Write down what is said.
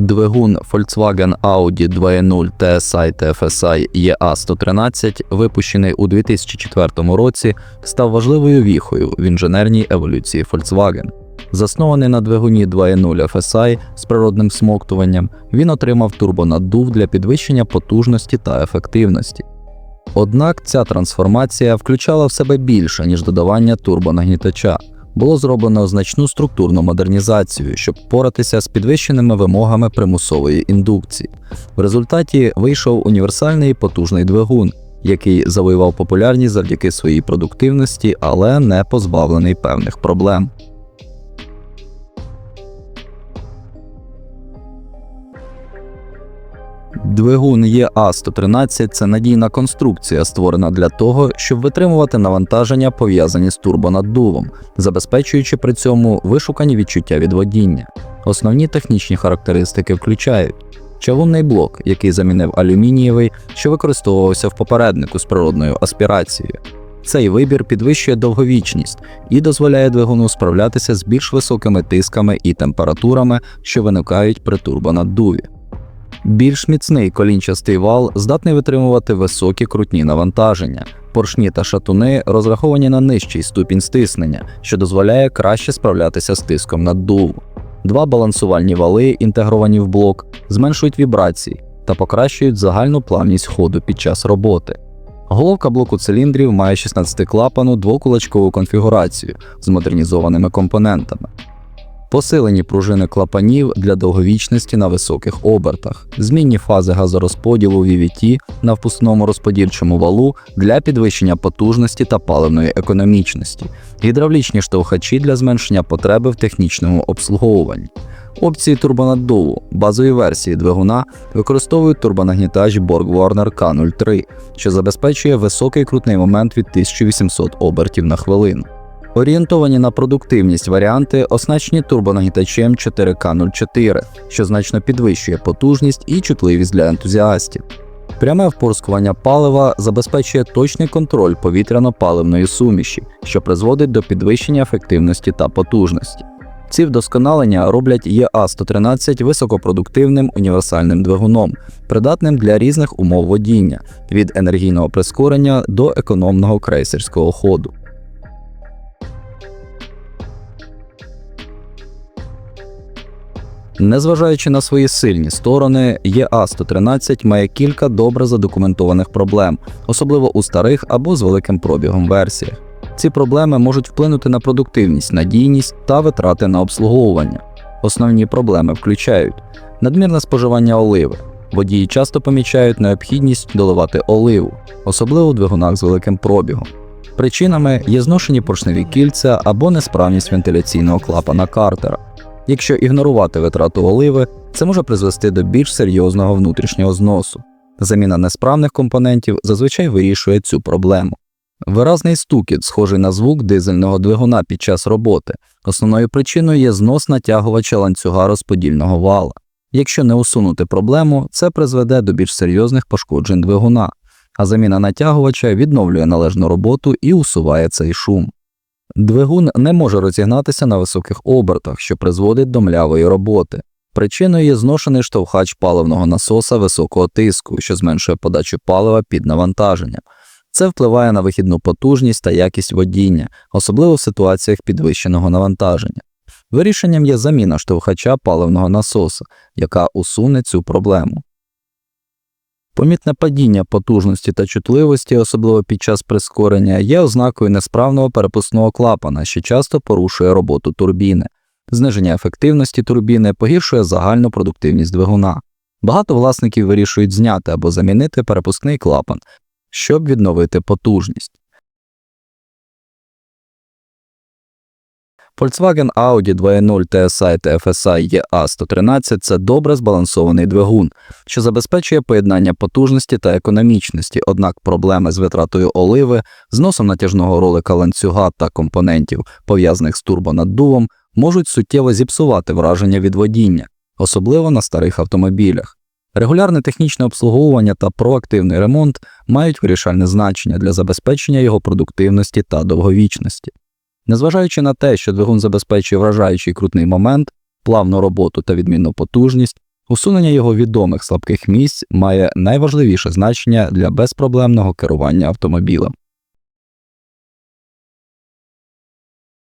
Двигун Volkswagen Audi 2.0 TSI TFSI EA113, випущений у 2004 році, став важливою віхою в інженерній еволюції Volkswagen. Заснований на двигуні 2.0 FSI з природним смоктуванням, він отримав турбонаддув для підвищення потужності та ефективності. Однак ця трансформація включала в себе більше, ніж додавання турбонагнітача. Було зроблено значну структурну модернізацію, щоб впоратися з підвищеними вимогами примусової індукції. В результаті вийшов універсальний потужний двигун, який завоював популярність завдяки своїй продуктивності, але не позбавлений певних проблем. Двигун ЄА-113 це надійна конструкція, створена для того, щоб витримувати навантаження, пов'язані з турбонаддувом, забезпечуючи при цьому вишукані відчуття від водіння. Основні технічні характеристики включають чавунний блок, який замінив алюмінієвий, що використовувався в попереднику з природною аспірацією. Цей вибір підвищує довговічність і дозволяє двигуну справлятися з більш високими тисками і температурами, що виникають при турбонаддуві. Більш міцний колінчастий вал здатний витримувати високі крутні навантаження. Поршні та шатуни розраховані на нижчий ступінь стиснення, що дозволяє краще справлятися з тиском наддуву. Два балансувальні вали, інтегровані в блок, зменшують вібрації та покращують загальну плавність ходу під час роботи. Головка блоку циліндрів має 16-клапану двокулачкову конфігурацію з модернізованими компонентами. Посилені пружини клапанів для довговічності на високих обертах, змінні фази газорозподілу VVT на впускному розподільчому валу для підвищення потужності та паливної економічності, гідравлічні штовхачі для зменшення потреби в технічному обслуговуванні. Опції турбонаддуву базові версії двигуна використовують турбонагнітач BorgWarner K03, що забезпечує високий крутний момент від 1800 обертів на хвилину. Орієнтовані на продуктивність варіанти оснащені турбонагнітачем 4К04, що значно підвищує потужність і чутливість для ентузіастів. Пряме впорскування палива забезпечує точний контроль повітряно-паливної суміші, що призводить до підвищення ефективності та потужності. Ці вдосконалення роблять ЄА-113 високопродуктивним універсальним двигуном, придатним для різних умов водіння від енергійного прискорення до економного крейсерського ходу. Незважаючи на свої сильні сторони, ЄА-113 має кілька добре задокументованих проблем, особливо у старих або з великим пробігом версіях. Ці проблеми можуть вплинути на продуктивність, надійність та витрати на обслуговування. Основні проблеми включають надмірне споживання оливи. Водії часто помічають необхідність доливати оливу, особливо у двигунах з великим пробігом. Причинами є зношені поршневі кільця або несправність вентиляційного клапана картера. Якщо ігнорувати витрату оливи, це може призвести до більш серйозного внутрішнього зносу. Заміна несправних компонентів зазвичай вирішує цю проблему. Виразний стукіт, схожий на звук дизельного двигуна під час роботи. Основною причиною є знос натягувача ланцюга розподільного вала. Якщо не усунути проблему, це призведе до більш серйозних пошкоджень двигуна, а заміна натягувача відновлює належну роботу і усуває цей шум. Двигун не може розігнатися на високих обертах, що призводить до млявої роботи. Причиною є зношений штовхач паливного насоса високого тиску, що зменшує подачу палива під навантаженням. Це впливає на вихідну потужність та якість водіння, особливо в ситуаціях підвищеного навантаження. Вирішенням є заміна штовхача паливного насоса, яка усуне цю проблему. Помітне падіння потужності та чутливості, особливо під час прискорення, є ознакою несправного перепускного клапана, що часто порушує роботу турбіни. Зниження ефективності турбіни погіршує загальну продуктивність двигуна. Багато власників вирішують зняти або замінити перепускний клапан, щоб відновити потужність. Volkswagen Audi 2.0 TSI та FSI EA113 – це добре збалансований двигун, що забезпечує поєднання потужності та економічності, однак проблеми з витратою оливи, зносом натяжного ролика ланцюга та компонентів, пов'язаних з турбонаддувом, можуть суттєво зіпсувати враження від водіння, особливо на старих автомобілях. Регулярне технічне обслуговування та проактивний ремонт мають вирішальне значення для забезпечення його продуктивності та довговічності. Незважаючи на те, що двигун забезпечує вражаючий крутний момент, плавну роботу та відмінну потужність, усунення його відомих слабких місць має найважливіше значення для безпроблемного керування автомобілем.